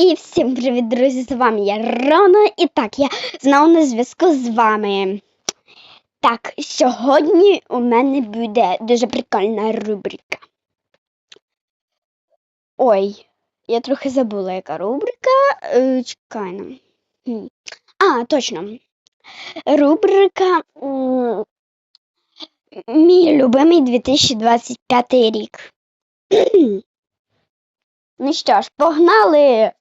І всім привіт, друзі! З вами я Рона. І так, я знову на зв'язку з вами. Так, сьогодні у мене буде дуже прикольна рубрика. Ой, я трохи забула, яка рубрика. Е, Чекай нам. А, точно. Рубрика Мій любимий 2025 рік. Ну що ж, погнали!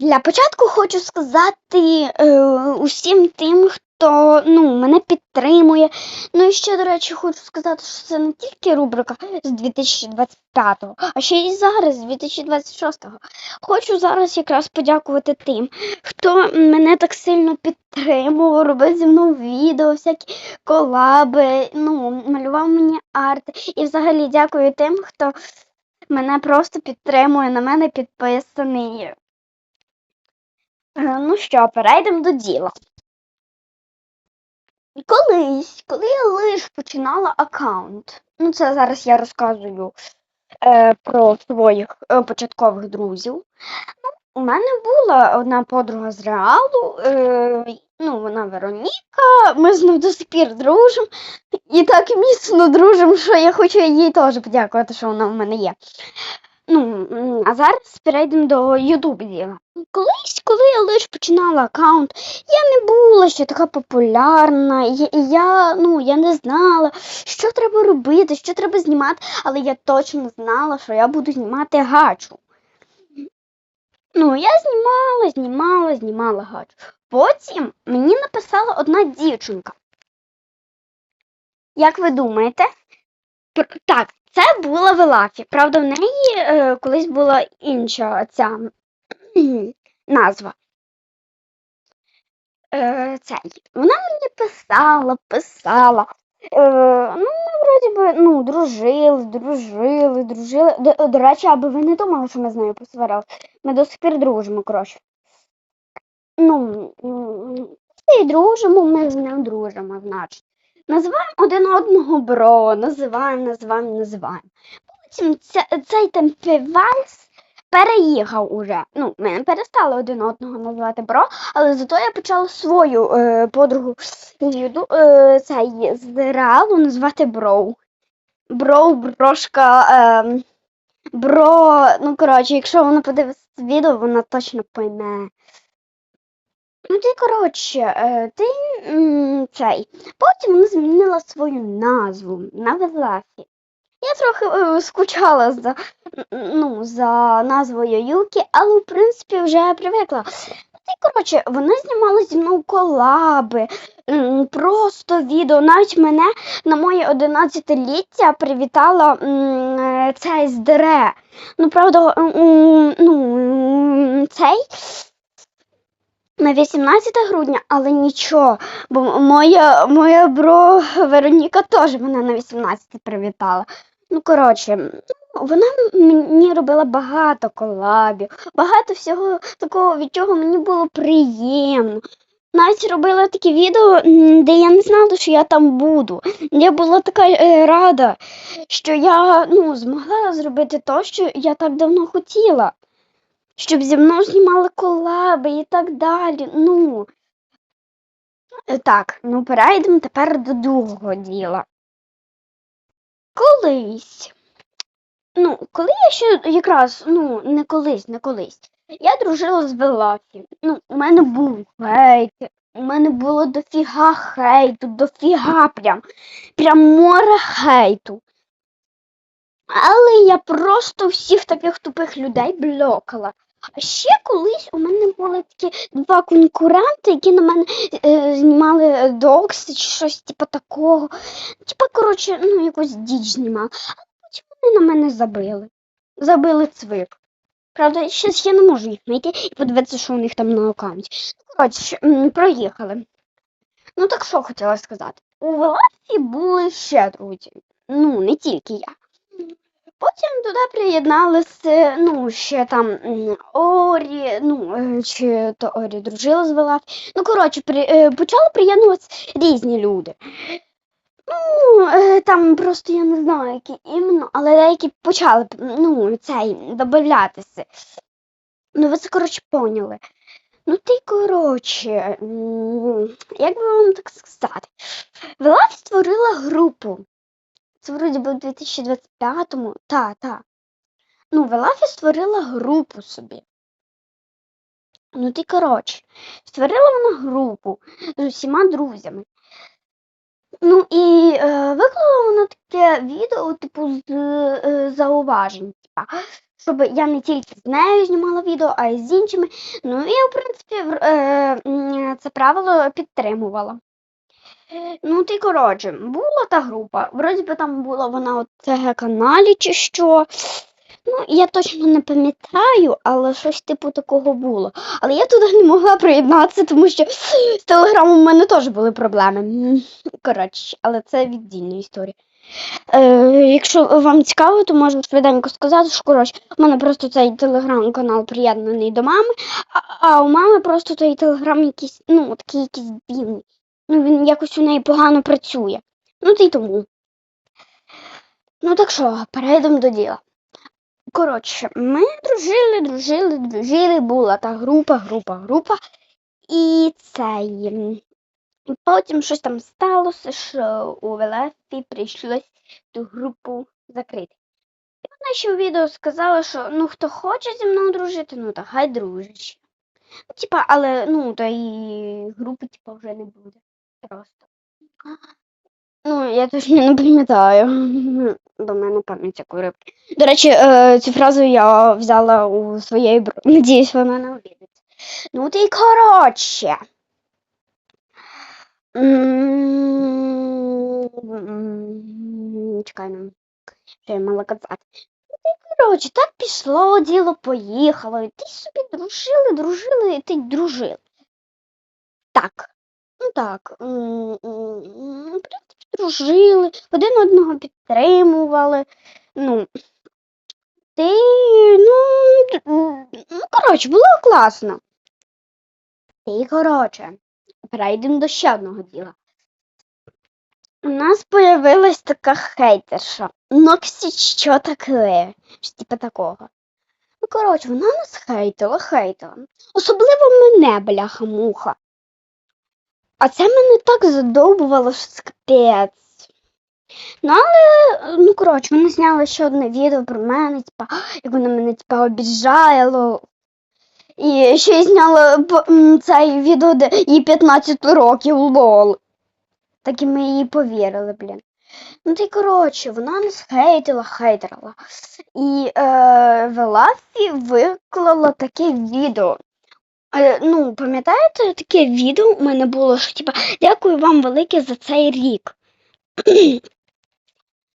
Для початку хочу сказати е, усім тим, хто ну, мене підтримує. Ну і ще, до речі, хочу сказати, що це не тільки рубрика з 2025-го, а ще й зараз, з 2026-го. Хочу зараз якраз подякувати тим, хто мене так сильно підтримував, робив зі мною відео, всякі колаби, ну, малював мені арти. І взагалі дякую тим, хто мене просто підтримує, на мене підписаний. Е, Ну що, перейдемо до діла. Колись, коли я лише починала аккаунт, ну це зараз я розказую е, про своїх е, початкових друзів. Ну, у мене була одна подруга з реалу, е, ну, вона Вероніка, ми з нею до сих пір дружимо. І так міцно дружимо, що я хочу їй теж подякувати, що вона в мене є. Ну, а зараз перейдемо до Ютуб діла. Колись, коли я лише починала аккаунт, я не була ще така популярна, і я, ну, я не знала, що треба робити, що треба знімати, але я точно знала, що я буду знімати гачу. Ну, я знімала, знімала, знімала гачу. Потім мені написала одна дівчинка. Як ви думаєте? Так, це була Велафі. Правда, в неї е, колись була інша ця назва. Е, цей. Вона мені писала, писала. Е, ну, вроді би, ну, дружили, дружили, дружили. До, до речі, аби ви не думали, що ми з нею посварили. Ми до сих пір дружимо, коротше. Ну, і дружимо, ми з нею дружимо, значить. Називаємо один одного бро, називаємо, називаємо, називаємо. Потім ця, цей темпівальс переїхав уже. Ну, ми не перестали один одного називати бро, але зато я почала свою е, подругу з е, цей, з реалу називати броу. Броу, брошка, е, бро. Ну, коротше, якщо вона подивиться відео, вона точно пойме. Ну, ти, коротше, е, ти м, цей. Потім вона змінила свою назву на Велафі. Я трохи е, скучала за, ну, за назвою Юкі, але в принципі вже привикла. Ти, коротше, вона знімала зі мною колаби, просто відео. Навіть мене на моє 11-ліття привітала е, цей з Дере. Ну, правда, ну, цей на 18 грудня, але нічого, бо моя, моя бро Вероніка теж мене на 18 привітала. Ну, коротше, вона мені робила багато колабів, багато всього такого, від чого мені було приємно. Навіть робила такі відео, де я не знала, що я там буду. Я була така е, рада, що я ну, змогла зробити те, що я так давно хотіла щоб зі мною знімали колаби і так далі. Ну. Так, ну перейдемо тепер до другого діла. Колись. Ну, коли я ще якраз, ну, не колись, не колись. Я дружила з Велафі. Ну, у мене був хейт, у мене було дофіга хейту, дофіга прям. Прям море хейту. Але я просто всіх таких тупих людей блокала. А ще колись у мене були такі два конкуренти, які на мене е, знімали докси чи щось типу такого. Типа, коротше, ну якусь діч знімали. А потім вони на мене забили. Забили цвик. Правда, щас я не можу їх знайти і подивитися, що у них там на аккаунті. Ну, коротше, проїхали. Ну так що хотіла сказати. У Веласі були ще друзі. Ну, не тільки я. Потім туди приєдналися, ну, ще там Орі, ну, е, чи то Орі дружила з Велафі. Ну, коротше, при, е, почали приєднуватися різні люди. Ну, е, там просто я не знаю, які іменно, але деякі почали ну, цей додатися. Ну, ви це, коротше, поняли. Ну, ти, коротше, як би вам так сказати, Велав створила групу. Це вроді би в 2025-му. Та, та. Ну, Велафі створила групу собі. Ну, ти, коротше, створила вона групу з усіма друзями. Ну і е, виклала вона таке відео, типу, з е, зауважень. Типа, щоб я не тільки з нею знімала відео, а й з іншими. Ну і в принципі, е, це правило підтримувала. Ну, ти коротше, була та група. Вроді би там була вона у ТГ каналі чи що. Ну, я точно не пам'ятаю, але щось типу такого було. Але я туди не могла приєднатися, тому що з телеграмом у мене теж були проблеми. Коротше, але це віддільна історія. Е, якщо вам цікаво, то можу швиденько сказати, що коротше, у мене просто цей телеграм-канал приєднаний до мами, а, а у мами просто той телеграм якийсь, ну, такий якийсь бідний. Ну, він якось у неї погано працює. Ну, то й тому. Ну так що, перейдемо до діла. Коротше, ми дружили, дружили, дружили, була та група, група, група. І цей. Потім щось там сталося, що у Велефі прийшлось ту групу закрити. І вона ще у відео сказала, що ну хто хоче зі мною дружити, ну то хай дружить. Ну, типа, але ну, то і групи типа, вже не буде. Просто. Ну, я точно не пам'ятаю. До мене пам'ять як у рибки. До речі, е, цю фразу я взяла у своєї бро. Надіюсь, вона не обідеться. Ну ти коротше. Чекай ну. Що я мала казати. Ну ти коротше, так пішло, діло поїхало. І ти собі дружили, дружили, і ти дружили. Так. Ну так. м, В принципі, дружили, один одного підтримували. Ну, ти, ну, ну, коротше, було класно. І, коротше, перейдемо до ще одного діла. У нас появилась така хейтерша. Ноксі, що таке? Щось типу такого. Ну, коротше, вона нас хейтила, хейтила. Особливо мене, бляха-муха. А це мене так задовбувало, що це капець. Ну, але, ну, коротше, вона зняла ще одне відео про мене, типа, як вона мене типа обіжала. І ще й зняла цей відео, де їй 15 років, лол. Так і ми їй повірили, блін. Ну ти коротше, вона нас хейтила, хейтерила. І е, Велафі виклала таке відео. Ну, пам'ятаєте, таке відео у мене було, що типа дякую вам велике за цей рік.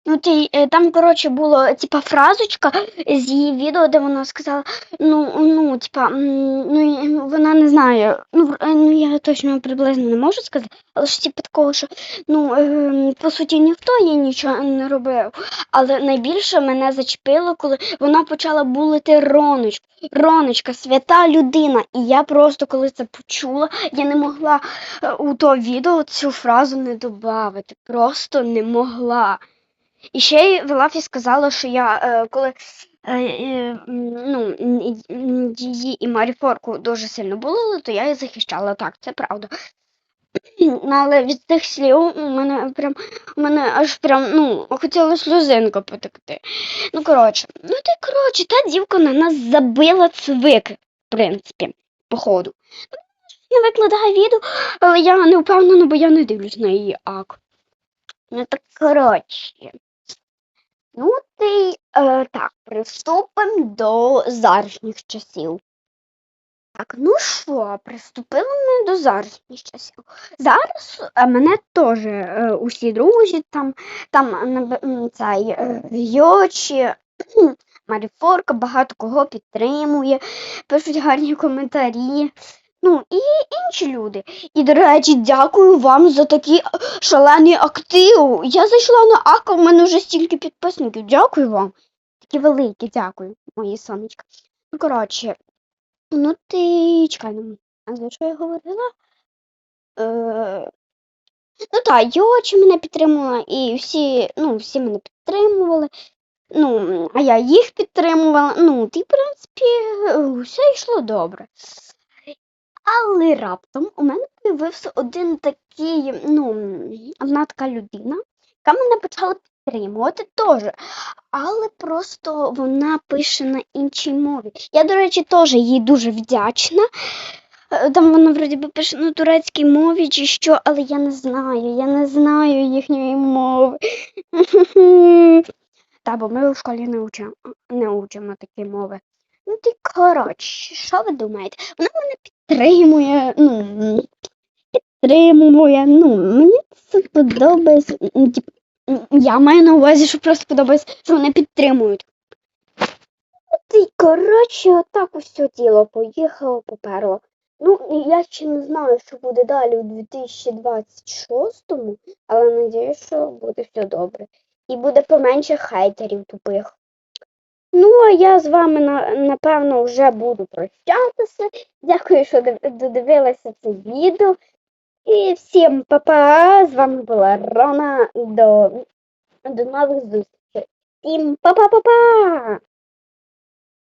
Ну, ти, е, там, коротше, було типа фразочка з її відео, де вона сказала, ну, ну, типа, ну, вона не знає, ну, е, ну, я точно приблизно не можу сказати, але ж типа такого, що ну, е, по суті, ніхто їй нічого не робив. Але найбільше мене зачепило, коли вона почала булити Роночку. Роночка, свята людина. І я просто, коли це почула, я не могла е, у то відео цю фразу не додати. Просто не могла. І ще й Велафі сказала, що я е, коли е, е, ну, її і Маріфорку дуже сильно булили, то я її захищала. Так, це правда. Але від цих слів у мене прям у мене аж прям ну хотіла сльозинка потекти. Ну коротше, ну ти коротше, та дівка на нас забила цвик, в принципі, походу. Не викладає відео, але я не впевнена, бо я не дивлюсь на її ак. Ну так коротше. Ну, ти е, так, приступимо до зарішніх часів. Так, ну що, приступили ми до зарішніх часів. Зараз е, мене теж е, усі друзі, там, там цей е, Йочі, Маріфорка, багато кого підтримує, пишуть гарні коментарі. Ну, і інші люди. І, до речі, дякую вам за такі шалений актив. Я зайшла на АК, у мене вже стільки підписників. Дякую вам. Такі великі, дякую, мої сонечка. Ну, коротше, ну ти чекай, ну, а за що я говорила? Е, Ну так, і очі мене підтримувала, і всі, ну, всі мене підтримували. Ну, а я їх підтримувала. Ну, і, в принципі, е, все йшло добре. Але раптом у мене з'явився один такий, ну, одна така людина, яка мене почала підтримувати теж. Але просто вона пише на іншій мові. Я, до речі, теж їй дуже вдячна. Е, Там вона вроді би пише на турецькій мові чи що, але я не знаю, я не знаю їхньої мови. Та, бо ми в школі не учимо, не учимо такі мови. Ну ти коротше, що ви думаєте? Вона мене підтримує, ну, підтримує, ну, мені це подобається. ну, Я маю на увазі, що просто подобається, що вони підтримують. Ти, й, коротше, отак усе тіло поїхало, поперло. Ну, я ще не знаю, що буде далі у 2026-му, але надіюсь, що буде все добре. І буде поменше хейтерів тупих. Ну, а я з вами напевно вже буду прощатися. Дякую, що додивилися це відео. І всім па-па! З вами була Рона. До, до нових зустрічей. Всім па-па-па-па!